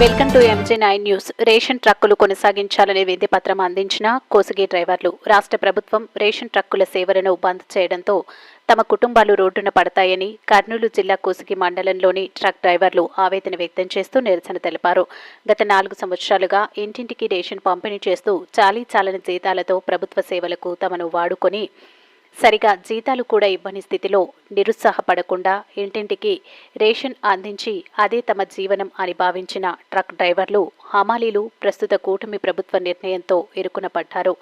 Welcome to MG nine news. Ration ట్రక్కులు కొనసాగించాలనే విద్య అందించిన కోసిగి డ్రైవర్లు రాష్ట్ర ప్రభుత్వం రేషన్ ట్రక్కుల సేవలను బంద్ చేయడంతో తమ కుటుంబాలు రోడ్డున పడతాయని కర్నూలు జిల్లా కోసిగి మండలంలోని ట్రక్ డ్రైవర్లు ఆవేదన వ్యక్తం చేస్తూ నిరసన తెలిపారు. గత నాలుగు సంవత్సరాలుగా ఇంటింటికి రేషన్ పంపిణీ చేస్తూ చాలీ చాలని జీతాలతో ప్రభుత్వ సేవలకు తమను వాడుకొని సరిగా జీతాలు కూడా ఇవ్వని స్థితిలో నిరుత్సాహపడకుండా ఇంటింటికి రేషన్ అందించి అదే తమ జీవనం అని భావించిన ట్రక్ డ్రైవర్లు హమాలీలు ప్రస్తుత కూటమి ప్రభుత్వ నిర్ణయంతో ఇరుకున పడ్డారు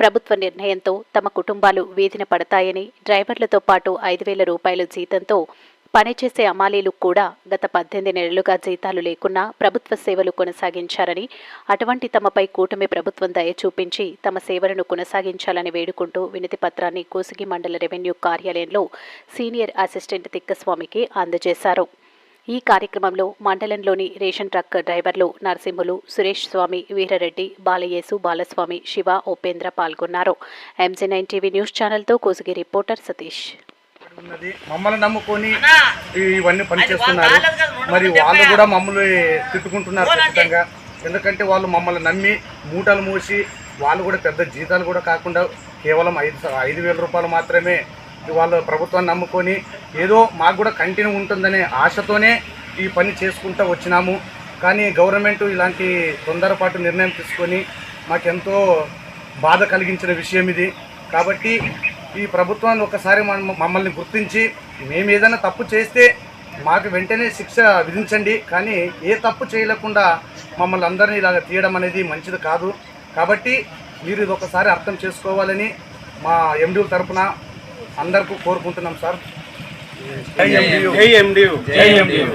ప్రభుత్వ నిర్ణయంతో తమ కుటుంబాలు వీధిన పడతాయని డ్రైవర్లతో పాటు ఐదు వేల రూపాయల జీతంతో పనిచేసే అమాలీలు కూడా గత పద్దెనిమిది నెలలుగా జీతాలు లేకున్నా ప్రభుత్వ సేవలు కొనసాగించారని అటువంటి తమపై కూటమి ప్రభుత్వం దయ చూపించి తమ సేవలను కొనసాగించాలని వేడుకుంటూ వినతి పత్రాన్ని కోసిగి మండల రెవెన్యూ కార్యాలయంలో సీనియర్ అసిస్టెంట్ తిక్కస్వామికి అందజేశారు. ఈ కార్యక్రమంలో మండలంలోని రేషన్ ట్రక్ డ్రైవర్లు నరసింహులు సురేష్ స్వామి వీరరెడ్డి బాలయేసు బాలస్వామి శివ ఉపేంద్ర పాల్గొన్నారు. ఎంజీ నైన్ టీవీ న్యూస్ ఛానల్తో కోసిగి రిపోర్టర్ సతీష్. ఉన్నది మమ్మల్ని నమ్ముకొని ఇవన్నీ పని చేస్తున్నారు. మరి వాళ్ళు కూడా మమ్మల్ని తిట్టుకుంటున్నారు ఖచ్చితంగా. ఎందుకంటే వాళ్ళు మమ్మల్ని నమ్మి మూటలు మూసి వాళ్ళు కూడా పెద్ద జీతాలు కూడా కాకుండా కేవలం ఐదు ఐదు వేల రూపాయలు మాత్రమే వాళ్ళు ప్రభుత్వాన్ని నమ్ముకొని ఏదో మాకు కూడా కంటిన్యూ ఉంటుందనే ఆశతోనే ఈ పని చేసుకుంటూ వచ్చినాము. కానీ గవర్నమెంట్ ఇలాంటి తొందరపాటు నిర్ణయం తీసుకొని మాకెంతో బాధ కలిగించిన విషయం ఇది. కాబట్టి ఈ ప్రభుత్వాన్ని ఒకసారి మమ్మల్ని గుర్తించి మేము ఏదైనా తప్పు చేస్తే మాకు వెంటనే శిక్ష విధించండి. కానీ ఏ తప్పు చేయలేకుండా మమ్మల్ని అందరినీ ఇలాగ తీయడం అనేది మంచిది కాదు. కాబట్టి మీరు ఇది ఒకసారి అర్థం చేసుకోవాలని మా ఎండి తరపున అందరికీ కోరుకుంటున్నాం సార్. జై. జై ఎండియు జై ఎండియు